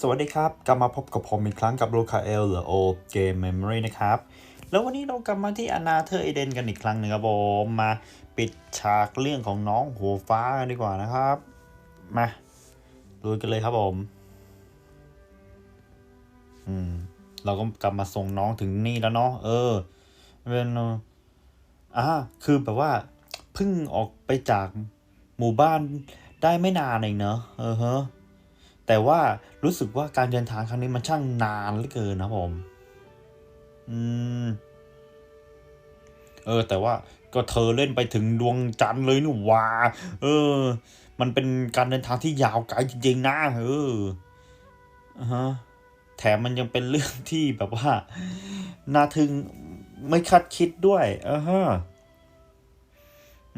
สวัสดีครับ กลับมาพบกับผมอีกครั้งกับโลคาเอลหรือโอเกมเมมโมรีนะครับ แล้ววันนี้เรากลับมาที่อนาเธอร์เอเดนกันอีกครั้งหนึ่งครับผมมาปิดฉากเรื่องของน้องหัวฟ้ากันดีกว่านะครับ มาลุยกันเลยครับผม อืม เราก็กลับมาส่งน้องถึงนี่แล้วเนาะเออเป็นอ่าคือแบบว่าเพิ่งออกไปจากหมู่บ้านได้ไม่นานเองเนอะเออฮะ แต่ว่ารู้สึกว่าการเดินทางครั้งนี้มันช่างนานเหลือเกินนะผม อืม เออ แต่ว่าก็เธอเล่นไปถึงดวงจันทร์เลยนี่ว่า เออ มันเป็นการเดินทางที่ยาวไกลจริงๆนะเอออ่าฮะแถมมันยังเป็นเรื่องที่แบบว่าน่าทึ่งไม่คาดคิดด้วยเออฮะ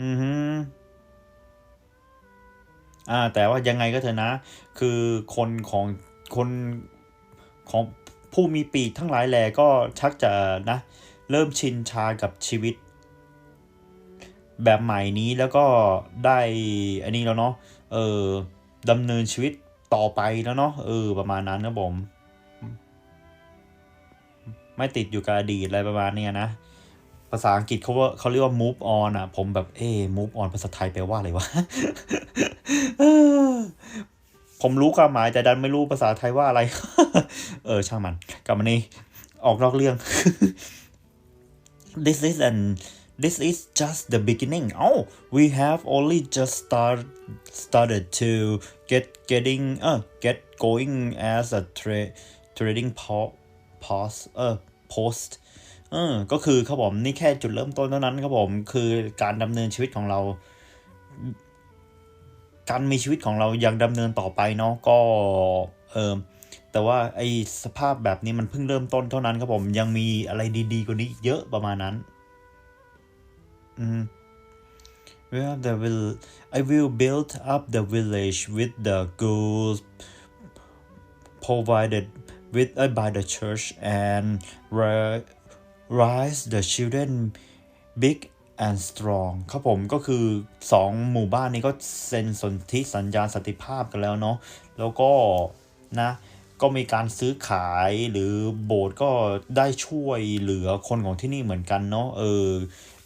อือฮึ อ่าแต่ว่ายังไงก็เถอะนะ คือคนของคนของผู้มีปีกทั้งหลายแหล่ก็ชักจะนะ เริ่มชินชากับชีวิต แบบใหม่นี้แล้วก็ได้อันนี้แล้วเนาะเออดำเนินชีวิตต่อไปแล้วเนาะเออประมาณนั้นนะผม ไม่ติดอยู่กับอดีตอะไรประมาณเนี้ยนะ ภาษาอังกฤษเขาว่าเขาเรียกว่า move on อะ ผมแบบเอ๊ move on ภาษาไทยแปลว่าอะไรวะผมรู้ความหมายแต่ดันไม่รู้ภาษาไทยว่าอะไร เออช่างมัน กลับมานี่ออกนอกเรื่อง this is an this is just the beginning oh we have only just start started to get getting uh get going as a tra- trading po- post เออ post เออก็คือครับผมนี่แค่จุดเริ่มต้นเท่านั้นครับผมคือการดำเนินชีวิตของเรา การมีชีวิตของเรายังดำเนินต่อไปเนาะก็เออแต่ว่าไอสภาพแบบนี้มันเพิ่งเริ่มต้นเท่านั้นครับผมยังมีอะไรดีๆกว่านี้เยอะประมาณนั้นอืม Well, the will I will build up the village with the goods provided with uh, by the church and rise the children big and strong ครับผมก็คือสองหมู่บ้านนี้ก็เซ็นสนธิสัญญาสันติภาพกันแล้วเนาะแล้วก็นะก็มีการซื้อขายหรือโบสถ์ก็ได้ช่วยเหลือคนของที่นี่เหมือนกันเนาะเออ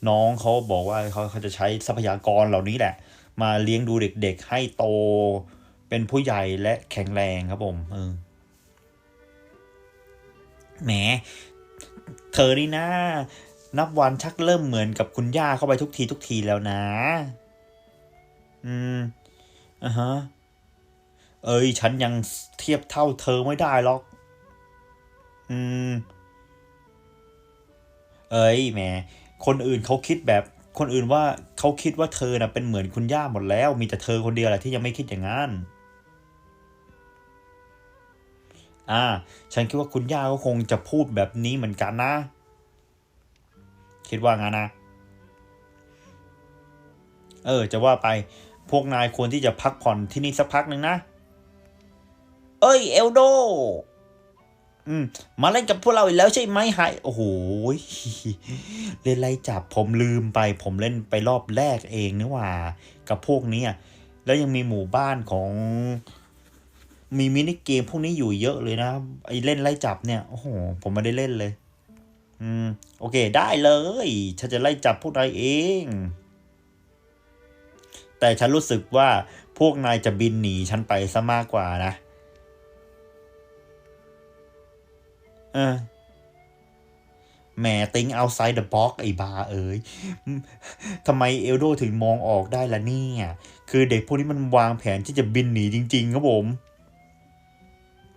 น้องเขาบอกว่าเขาเขาจะใช้ทรัพยากรเหล่านี้แหละ มาเลี้ยงดูเด็กๆ ให้โตเป็นผู้ใหญ่และแข็งแรงครับผมเออแหม เธอนี่นะนับวันชักเริ่มเหมือนกับคุณย่าเข้าไปทุกทีทุกทีแล้วนะ อืมอ่าฮะ เอ้ย ฉันยังเทียบเท่าเธอไม่ได้หรอก อืม เอ้ยแหม คนอื่นเขาคิดแบบ คนอื่นว่าเขาคิดว่าเธอน่ะเป็นเหมือนคุณย่าหมดแล้ว มีแต่เธอคนเดียวแหละที่ยังไม่คิดอย่างนั้น อ่า ฉันคิดว่าคุณย่าก็คงจะพูดแบบนี้เหมือนกันนะ คิดว่างั้นนะ เออ จะว่าไป พวกนายควรที่จะพักผ่อนที่นี่สักพักหนึ่งนะ เอ้ย เอลโด อืม มาเล่นกับพวกเราอีกแล้วใช่ไหมไฮโอ้โห เล่นไล่จับผมลืมไป ผมเล่นไปรอบแรกเองนี่หว่า กับพวกนี้แล้วยังมีหมู่บ้านของ มีมินิเกมพวกนี้อยู่เยอะเลยนะไอเล่นไล่จับเนี่ยโอ้โหผมไม่ได้เล่นเลย อืมโอเค ได้เลยฉันจะไล่จับพวกนายเอง แต่ฉันรู้สึกว่าพวกนายจะบินหนีฉันไปซะมากกว่านะเออแหมติงเอาไซด์เดอะบ็อกไอ้บาเอ๋ยทำไมเอลโดถึงมองออกได้ล่ะเนี่ย คือเด็กพวกนี้มันวางแผนที่จะบินหนีจริง ๆ ครับผม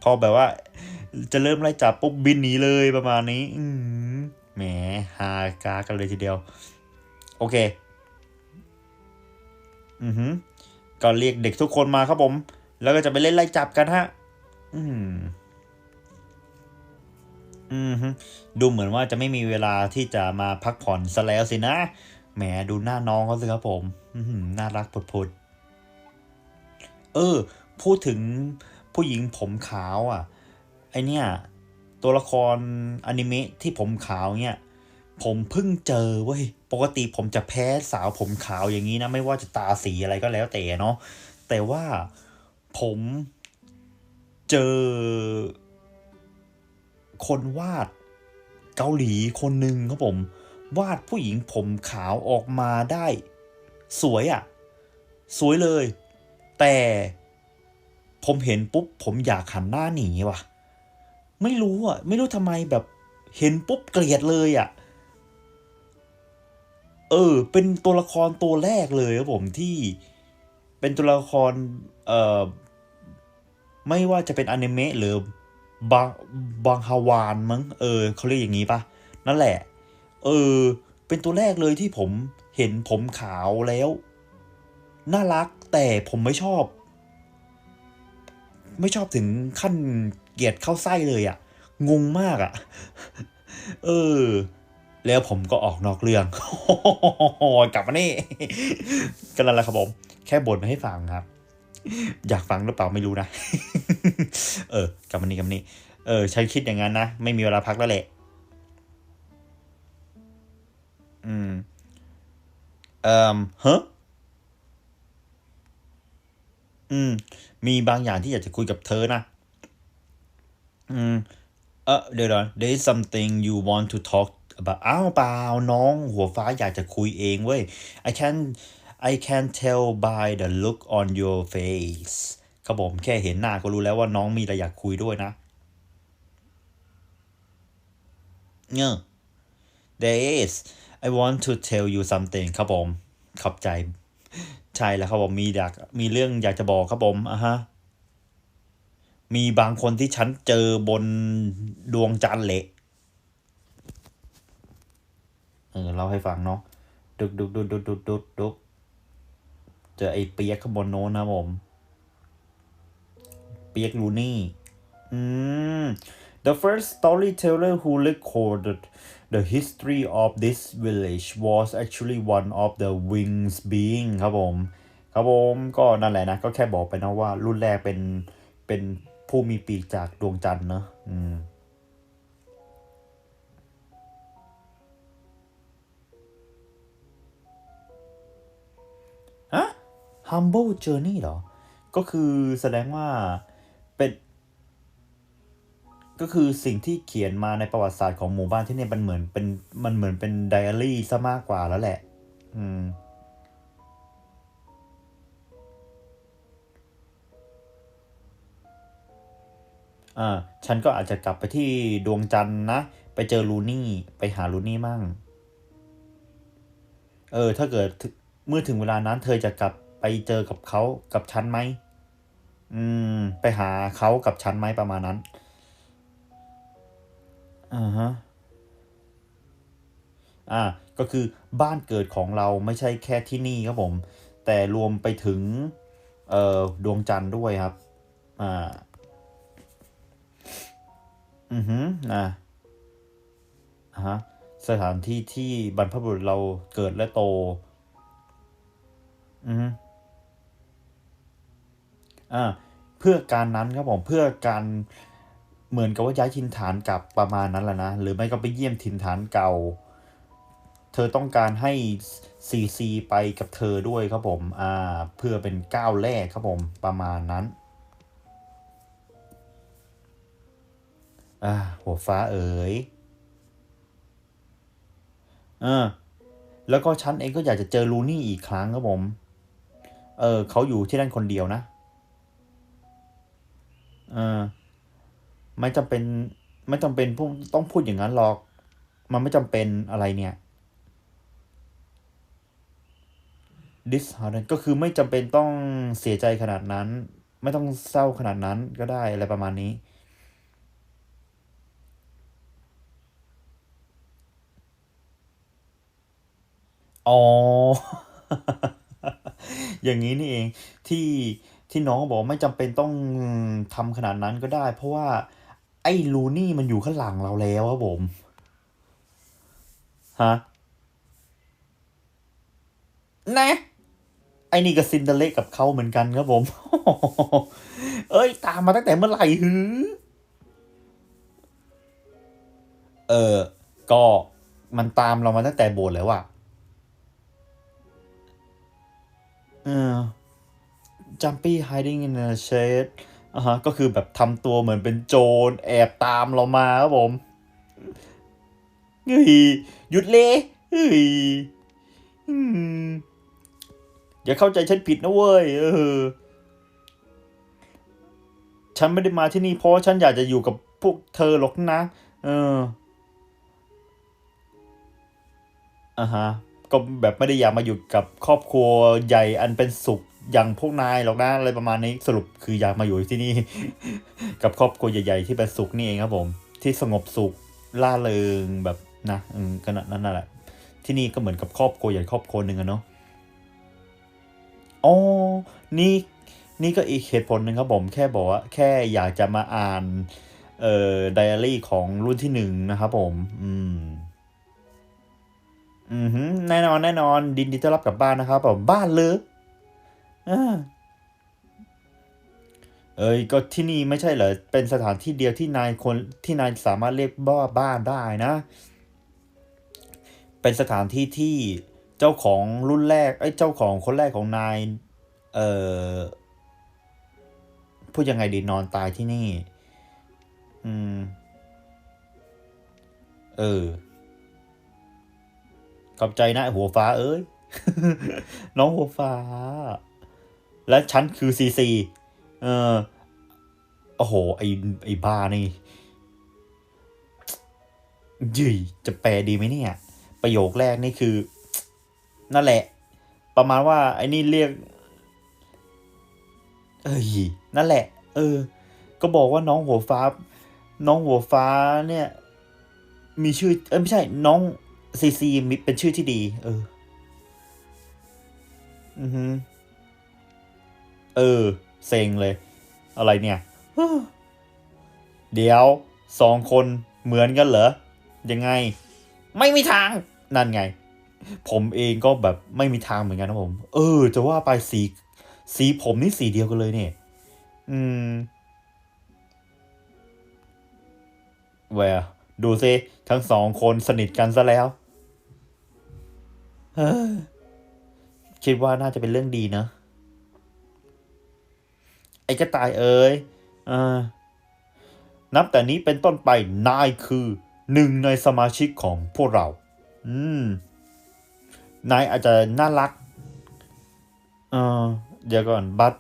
อแบบว่า จะเริ่มไล่จับปุ๊บบินหนีเลยประมาณนี้ อืแหมฮากากันเลยทีเดียว โอเค อือหือก็เรียกเด็กทุกคนมาครับผม แล้วก็จะไปเล่นไล่จับกันฮะ อืมอืมดูเหมือนว่าจะไม่มีเวลาที่จะมาพักผ่อนซะแล้วสินะ แหมดูหน้าน้องเขาสิครับผม อืน่ารักพุดๆ เออ พูดถึง ผู้หญิงผมขาวอะไอเนี่ยตัวละครอนิเมะที่ผมขาวเนี่ยผมเพิ่งเจอเว้ยปกติผมจะแพ้สาวผมขาวอย่างนี้นะ ไม่ว่าจะตาสีอะไรก็แล้วแต่เนาะแต่ว่าผมเจอ คนวาดเกาหลีคนหนึ่งครับผม วาดผู้หญิงผมขาวออกมาได้ สวยอะ่ะ สวยเลย แต่ ผมเห็นปุ๊บ ผมอยากหันหน้าหนีว่ะ ไม่รู้อะ ไม่รู้ทำไมแบบ เห็นปุ๊บเกลียดเลยอะ เออ เป็นตัวละครตัวแรกเลยครับผมที่เป็นตัวละคร เอ่อ ไม่ว่าจะเป็นอนิเมะหรือบางบางฮาวานมั้ง เออเขาเรียกอย่างนี้ปะนั่นแหละ เออ เป็นตัวแรกเลยที่ผมเห็นผมขาวแล้ว น่ารักแต่ผมไม่ชอบ ไม่ชอบถึงขั้นเกลียดเข้าไส้เลยอะ่ะ งงมากอะ่ะ เออ แล้วผมก็ออกนอกเรื่องกลับมานี่กันแหละครับผม แค่บ่นให้ฟังครับ อยากฟังหรือเปล่าไม่รู้นะ เออกลับมานี่กลับมานี่เออฉันคิดอย่างนั้นนะ ไม่มีเวลาพักแล้วแหละ อืม เอ่อฮะ อืม มีบางอย่างที่อยากจะคุยกับเธอนะ อืม เออเดี๋ยวนะ there is something you want to talk about อ้าวเปล่าน้องหัวฟ้าอยากจะคุยเองเว้ย I can I can tell by the look on your face ครับผมแค่เห็นหน้าก็รู้แล้วว่าน้องมีอะไรอยากคุยด้วยนะเนอ there is I want to tell you something ครับผม ขอบใจ ใช่แล้วครับผมมีอยากมีเรื่องอยากจะบอกครับผมอะฮะมีบางคนที่ฉันเจอบนดวงจันทร์เละเออเล่าให้ฟังเนาะดุกดุกดุกดุกดุกดุกดุกเจอไอ้เปียกข้างบนโน้นนะผม เปียกลูนี่อืม The first storyteller who recorded the history of this village was actually one of the wings being ครับผม ครับผมก็นั่นแหละนะ ก็แค่บอกไปนะว่ารุ่นแรกเป็นเป็นผู้มีปีกจากดวงจันทร์เนอะอืมฮะ humble journey เหรอ ก็คือแสดงว่า ก็คือสิ่งที่เขียนมาในประวัติศาสตร์ของหมู่บ้านที่เนี่ยมันเหมือนเป็นมันเหมือนเป็นไดอารี่ซะมากกว่าแล้วแหละ อืม อ่า ฉันก็อาจจะกลับไปที่ดวงจันทร์นะ ไปเจอลูนี่ไปหาลูนี่มั่ง เออ ถ้าเกิดเมื่อถึงเวลานั้น เธอจะกลับไปเจอกับเขากับฉันไหม อืม ไปหาเขากับฉันไหมประมาณนั้น อ่าฮะอ่าก็คือบ้านเกิดของเราไม่ใช่แค่ที่นี่ครับผม แต่รวมไปถึงเอ่อดวงจันทร์ด้วยครับอ่าอือฮึนะอ่าฮะสถานที่ที่บรรพบุรุษเราเกิดและโต อือฮึอ่าเพื่อการนั้นครับผมเพื่อการ เหมือนกับว่าย้ายถิ่นฐานกลับประมาณนั้นแหละนะ หรือไม่ก็ไปเยี่ยมถิ่นฐานเก่า เธอต้องการให้ซีซีไปกับเธอด้วยครับผมอ่าเพื่อเป็นก้าวแรกครับผมประมาณนั้นอ่าหัวฟ้าเอ๋ยเออแล้วก็ฉันเองก็อยากจะเจอลูนี่อีกครั้งครับผม เออเขาอยู่ที่นั่นคนเดียวนะ เออ ไม่จำเป็นไม่จำเป็นพูดต้องพูดอย่างนั้นหรอก มันไม่จำเป็นอะไรเนี่ย this h a r d ก็คือไม่จำเป็นต้องเสียใจขนาดนั้น ไม่ต้องเศร้าขนาดนั้นก็ได้อะไรประมาณนี้ อ๋อ อย่างนี้นี่เองที่ที่น้องบอกไม่จำเป็นต้องทำขนาดนั้นก็ได้ เพราะว่า ไอ้ลูนี่มันอยู่ข้างหลังเราแล้วครับผม ฮะนะไอ้นี่ก็ซินเดเรลกับเขาเหมือนกันครับผม เอ้ย ตามมาตั้งแต่เมื่อไหร่ฮือ เออ ก็มันตามเรามาตั้งแต่โบสถ์แล้วอะเออ Jumpy hiding in a shade อ่าฮะก็คือแบบทำตัวเหมือนเป็นโจรแอบตามเรามาครับผมเฮ้ยหยุดเลยเฮ้ยอืมอย่าเข้าใจฉันผิดนะเว้ยเออ ฉันไม่ได้มาที่นี่เพราะฉันอยากจะอยู่กับพวกเธอหรอกนะ เอออ่าฮะ ก็แบบไม่ได้อยากมาอยู่กับครอบครัวใหญ่อันเป็นสุข อย่างพวกนายหรอกนะอะไรประมาณนี้สรุปคืออยากมาอยู่ที่นี่ กับครอบครัวใหญ่ๆที่เป็นสุขนี่เองครับผม ที่สงบสุขล่าเริงแบบนะอืมก็นั่นนั่นแหละที่นี่ก็เหมือนกับครอบครัวใหญ่ครอบครัวหนึ่งอะเนาะอ๋อนี่นี่ก็อีกเหตุผลหนึ่งครับผมแค่บอกว่าแค่อยากจะมาอ่านเอ่อไดอารี่ของรุ่นที่หนึ่งนะครับผม อืม อือแน่นอนแน่นอน ดินดีต้อนรับกลับบ้านนะครับผมบ้านเลย เอ้ยก็ที่นี่ไม่ใช่เหรอ เป็นสถานที่เดียวที่นายคนที่นายสามารถเรียกว่าบ้านได้นะ เป็นสถานที่ที่เจ้าของรุ่นแรกไอ้เจ้าของคนแรกของนาย เอ่อพูดยังไงดีนอนตายที่นี่ อืม เออ ขอบใจนะหัวฟ้าเอ้ย น้องหัวฟ้า และฉันคือซีซีเออโอ้โห ไอไอบ้านี่ยี่จะแปลดีไหมเนี่ย ประโยคแรกนี่คือ นั่นแหละ ประมาณว่า ไอ้นี่เรียก เอ้ยนั่นแหละ เออ ก็บอกว่าน้องหัวฟ้า น้องหัวฟ้าเนี่ย มีชื่อ เอ้ยไม่ใช่ น้องซีซีมีเป็นชื่อที่ดี เออ อือฮึ เออ เซ็งเลย อะไรเนี่ย เดี๋ยวสองคนเหมือนกันเหรอ ยังไง ไม่มีทาง นั่นไง ผมเองก็แบบไม่มีทางเหมือนกันนะผม เออ จะว่าไปสี สีผมนี่สีเดียวกันเลยเนี่ย อืมแหวดูซิทั้งสองคนสนิทกันซะแล้วคิดว่าน่าจะเป็นเรื่องดีนะ ไอ้กระต่ายเอ๋ยอนับแต่นี้เป็นต้นไปนายคือหนึ่งในสมาชิกของพวกเรา อืม นายอาจจะน่ารัก เออเดี๋ยวก่อน but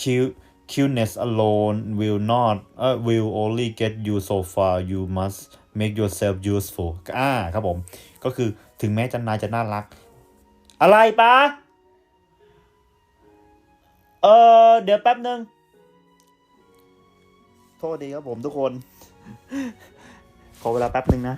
cute cuteness alone will not เออ will only get you so far you must make yourself useful อ่าครับผม ก็คือถึงแม้จะนายจะน่ารัก อะไรปะเออเดี๋ยวแป๊บนึง โทษดีครับผมทุกคน ขอเวลาแป๊บหนึ่งนะ